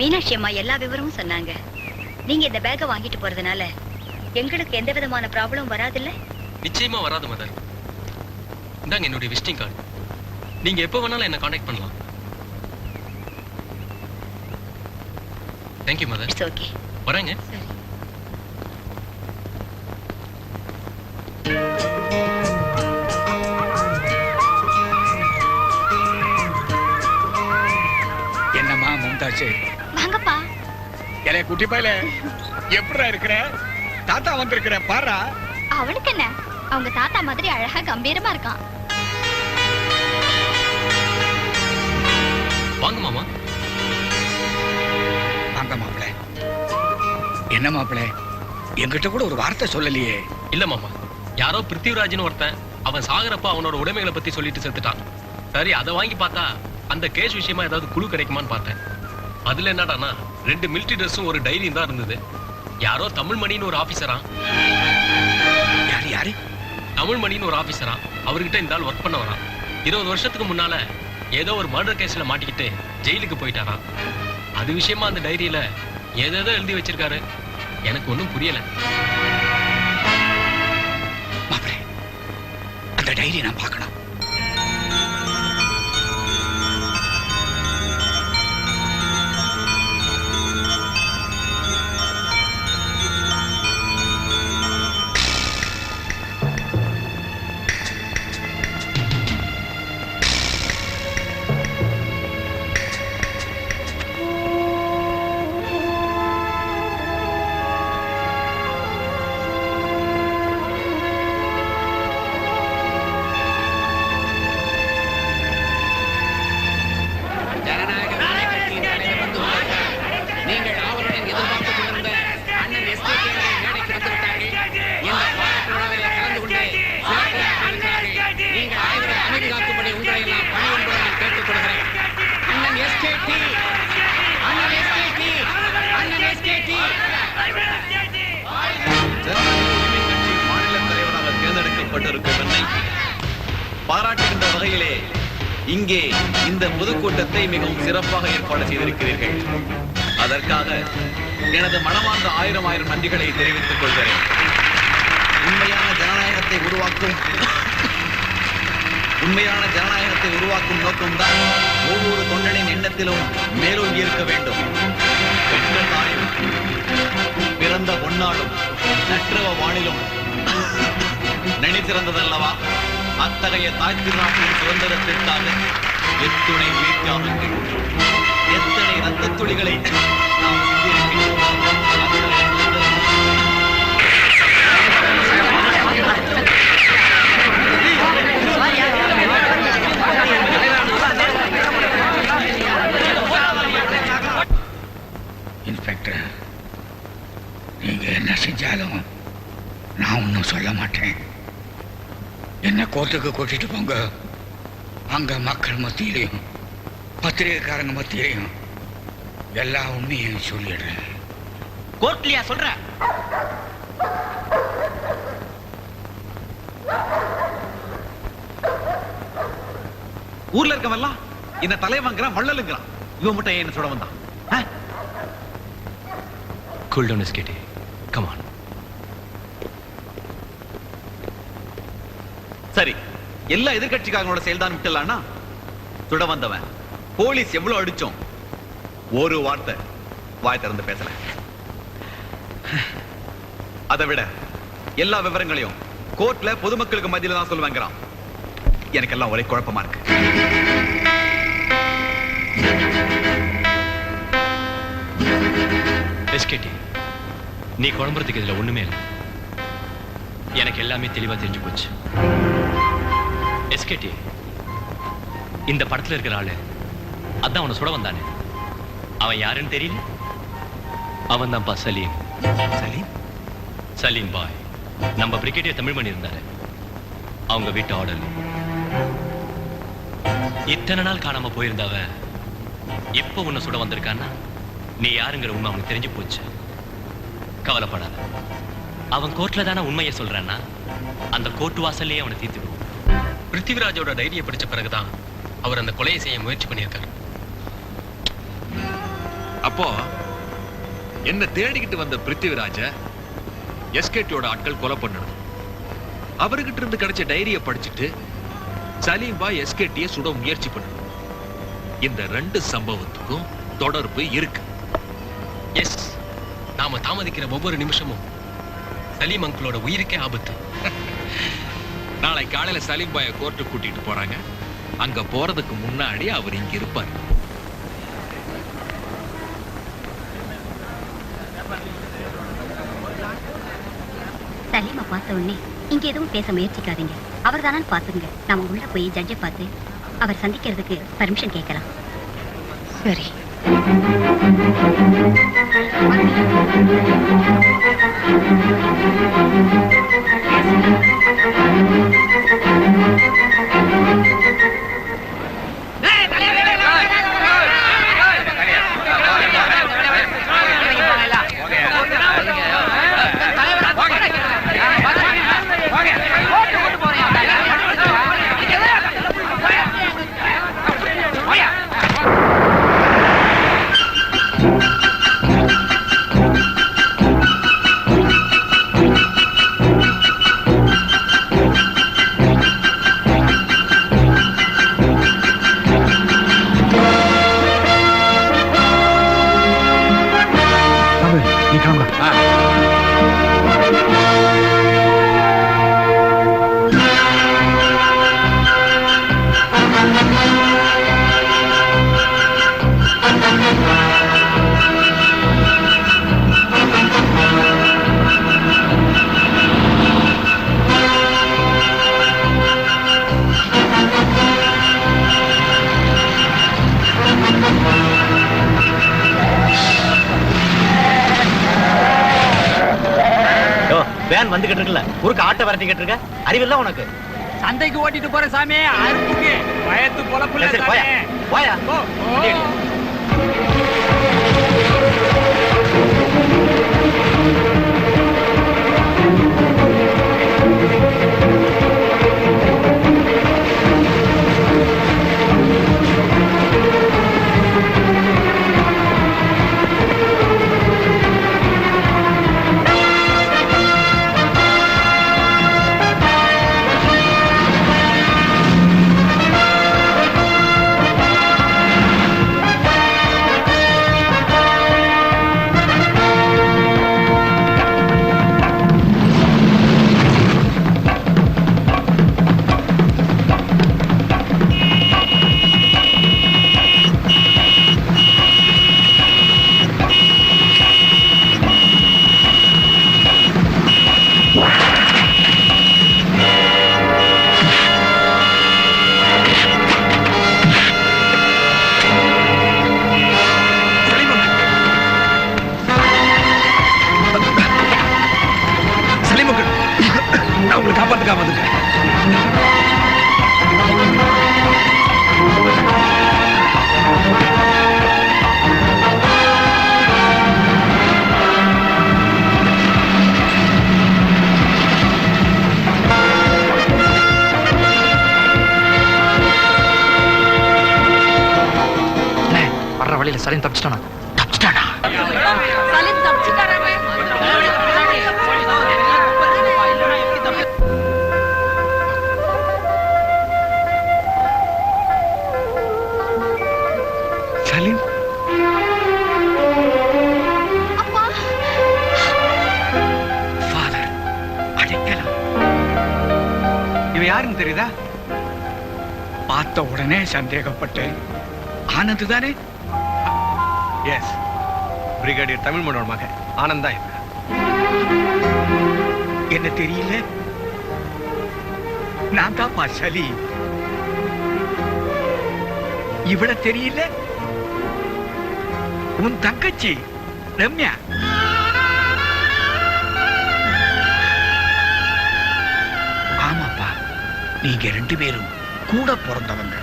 மீனாட்சி அம்மா எல்லா விவரமும் சொன்னாங்க. நீங்க இந்த பேக்கை வாங்கிட்டு போறதுனால எங்களுக்கு எந்த விதமான ப்ராப்ளம் வராதுல்ல? நிச்சயமா வராது மதர் இந்தாங்க என்னுடைய விசிட்டிங் கார்டு நீங்க எப்போ வேணாலும் என்ன காண்டாக்ட் பண்ணலாம். தேங்க்யூ மதர் இட்ஸ் ஓகே வரேங்க. சரி என்னம்மா மும்தாச்சு இலைய குட்டி பயல எப்படா இருக்கிற? தாத்தா வந்திருக்கிற பாரா? அவனுக்கு என்ன? அவங்க தாத்தா மாதிரி அழகா கம்பீரமா இருக்கான். வாங்க மாமா. வாங்க மாப்பிள. என்ன மாப்பிள? என்கிட்ட கூட ஒரு வார்த்தை சொல்லலையே. இல்ல மாமா. யாரோ பிருத்திவிராஜ்னு ஒருத்தன் அவன் சாகுறப்ப அவனோட உடைமைகளை பத்தி சொல்லிட்டு செத்துட்டான். சரி அதை வாங்கி பார்த்தா அந்த கேஸ் விஷயமா ஏதாவது குழு கிடைக்குமான்னு பார்த்தேன். அதுல என்னடானா ரெண்டு மிலிட்டரி ட்ரெஸ்ஸும் ஒரு டைரியும் தான் இருந்தது. யாரோ தமிழ்மணின்னு ஒரு ஆபீசரா யாரு யாரு? தமிழ்மணின்னு ஒரு ஆபீசரா அவர்கிட்ட இந்த ஆள் ஒர்க் பண்ண வரான் இருபது வருஷத்துக்கு முன்னால ஏதோ ஒரு மர்டர் கேஸ்ல மாட்டிக்கிட்டு ஜெயிலுக்கு போயிட்டாராம் அது விஷயமா அந்த டைரியில ஏதேதோ எழுதி வச்சிருக்காரு. எனக்கு ஒன்றும் புரியல. அந்த டைரி நான் பார்க்கணும். பாராட்டுகின்ற வகையிலே இங்கே இந்த பொதுக்கூட்டத்தை மிகவும் சிறப்பாக ஏற்பாடு செய்திருக்கிறீர்கள். அதற்காக எனது மனமார்ந்த ஆயிரம் ஆயிரம் நன்றிகளை தெரிவித்துக் கொள்கிறேன். உண்மையான ஜனநாயகத்தை உருவாக்கும் உண்மையான ஜனநாயகத்தை உருவாக்கும் நோக்கம்தான் ஒவ்வொரு தொண்டனின் எண்ணத்திலும் மேலோங்கி இருக்க வேண்டும். தாயும் பிறந்த பொன்னாலும் நற்றவ வானிலும் நினைத்திருந்ததல்லவா அத்தகைய தாய் திருநாட்டின் சுதந்திரத்திற்காக எத்துணை உயிர் தியாகங்கள் எத்தனை ரத்த துளிகளை நாம் சிந்தியிருக்கின்றோம் கோர்ட்டுக்கு கூட்டிட்டு போங்க. அங்க மக்கள் மத்தியிலையும் பத்திரிகைக்காரங்க மத்தியிலையும் எல்லா உண்மையும் சொல்லிடுறேன். கோர்ட்லயா சொல்ற? ஊர்ல இருக்கவெல்லாம் என்ன தலைவங்கிறான் வள்ளலுங்கிறான். இவன் மட்டும் என்ன சொல்ல வந்தான்? கூல் டவுன் கமான் சரி எல்லா எதிர்கட்சிக்காரங்களோட செயல்தான் விட்டுலான்னா? சுட வந்தவன். போலீஸ் எவ்வளவு அடிச்சோம்? ஒரு வார்த்தை வாய் திறந்து பேசல. அதை விட எல்லா விவரங்களையும் கோர்ட்ல பொதுமக்களுக்கு மத்தியில தான் சொல்லுவாங்கிறான். எனக்கு எல்லாம் ஒரே குழப்பமா இருக்கு. எஸ்கேடி நீ குழம்புறதுக்கு இதுல ஒண்ணுமே இல்லை. எனக்கு எல்லாமே தெளிவா தெரிஞ்சு போச்சு. எஸ்கேடி இந்த படத்துல இருக்கிற ஆளு. அதான் அவனை சுட வந்தானே. அவன் யாருன்னு தெரியல? அவன் தான்ப்பா சலீம். சலீம்? சலீம் பாய். நம்ம பிரிகேடியர் தமிழ் மணி இருந்தாரு. அவங்க வீட்டு ஆர்டர் இத்தனை நாள் காணாம போயிருந்தவ இப்போ உன்னை சுட வந்திருக்கான்னா நீ யாருங்கிற உண்மை அவனுக்கு தெரிஞ்சு போச்சு. கவலைப்படாத. அவன் கோர்ட்ல தானே உண்மையை சொல்றான்னா அந்த கோர்ட் வாசல்லையே அவனை தீர்த்துடுவோம் பிருத்திவிராஜோட டைரியை படிச்ச பிறகுதான் அவர் அந்த கொலையை செய்ய முயற்சி பண்ணியிருக்காரு. அப்போ என்ன தேடிக்கிட்டு வந்த பிருத்திவிராஜ எஸ்கேட்டியோட ஆட்கள் கொலை பண்ணணும். அவர்கிட்ட இருந்து கிடைச்ச டைரியை படிச்சுட்டு சலீம் பாய் எஸ்கேட்டிய சுட முயற்சி பண்ணணும். இந்த ரெண்டு சம்பவத்துக்கும் தொடர்பு இருக்கு. எஸ் நாம தாமதிக்கிற ஒவ்வொரு நிமிஷமும் சலீம் அங்கிளோட உயிருக்கே ஆபத்து. நாளை காலையில சலீம் பாய கோர்ட்டு கூட்டிட்டு போறாங்க. அங்க போறதுக்கு முன்னாடி அவர் இங்க இருப்பார். சலீமா பார்த்த உடனே இங்க எதுவும் பேச முயற்சிக்காதீங்க. அவர் தானே பாத்துங்க நாம உள்ள போய் ஜட்ஜை பார்த்து அவர் சந்திக்கிறதுக்கு பர்மிஷன் கேட்கலாம். சரி. நீ வந்துகிட்டு இருக்குல்ல குறுக்க ஆட்டை விரட்டிக்கிட்டு இருக்க அறிவில்ல உனக்கு? சந்தைக்கு ஓட்டிட்டு போற சாமி. அறுப்புக்கு வயத்து பொழப்புல சரி, போயா. போயா. உங்களை காப்பாத்துக்காம வந்துட்டேன். வழியில் வழியில தப்பிச்சிட்டானா? தப்பிச்சிட்டானா? யாருன்னு தெரியுதா? பார்த்த உடனே சந்தேகப்பட்டேன் ஆனந்த் தானே? எஸ் பிரிகேடியர் தமிழ் மன்னோட மகன் ஆனந்த் தான். என்ன தெரியல? நான் தான்ப்பா சலீம் இவள தெரியல? உன் தங்கச்சி ரம்யா. நீங்க ரெண்டு பேரும் கூட பிறந்தவங்க.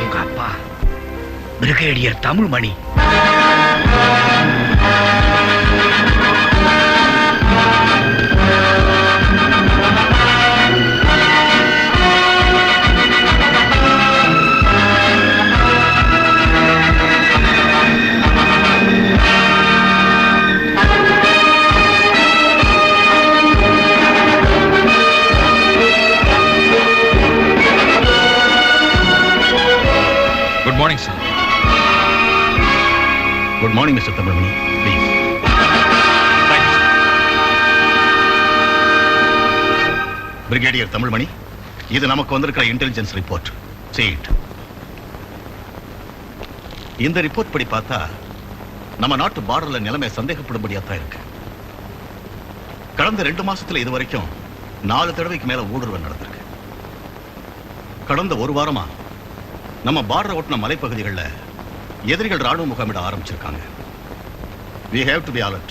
உங்க அப்பா brigadier Tamilmani. Good morning mister Tamilmani please brigadier Tamilmani இது நமக்கு வந்திருக்கிற இன்டெலிஜென்ஸ் ரிப்போர்ட் சீட் இந்த ரிப்போர்ட் படி பார்த்தா நம்ம நாட்டு பார்டர்ல நிலைமை சந்தேகப்படும்படியா தான் இருக்கு. கடந்த ரெண்டு மாசத்துல இது வரைக்கும் நாலு தடவைக்கு மேல ஊடுருவல் நடந்திருக்கு. கடந்த ஒரு வாரமா நம்ம பார்டர் ஓட்டின மலைப்பகுதிகளில் எதிரிகள் ராணுவ முகாமிட ஆரம்பிச்சிருக்காங்க. We have to be alert.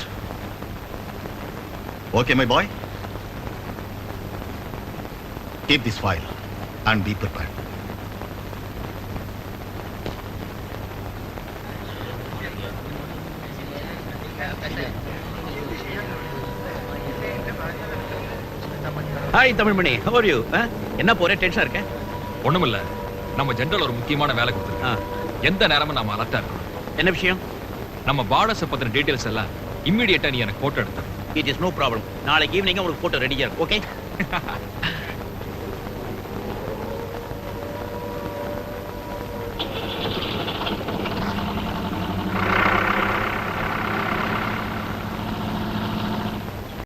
Okay my boy. Keep this file and be prepared. Hi Tamilmani. How are you? என்ன போறே? டென்ஷனா இருக்க? ஒண்ணுமில்ல. நம்ம ஜெனரல் ஒரு முக்கியமான வேலை கொடுத்துருக்கான் எந்த நேரமும் நம்ம அலர்ட்டா இருக்கணும். என்ன விஷயம்? நம்ம பார்டர்ஸ் பத்தின டீடைல்ஸ் எல்லாம் இம்மிடியேட்டா நீ எனக்கு போட்டோ எடுத்து இட் இஸ் நோ ப்ராப்ளம் நாளைக்கு ஈவினிங் உங்களுக்கு போட்டோ ரெடியா இருக்கு ஓகே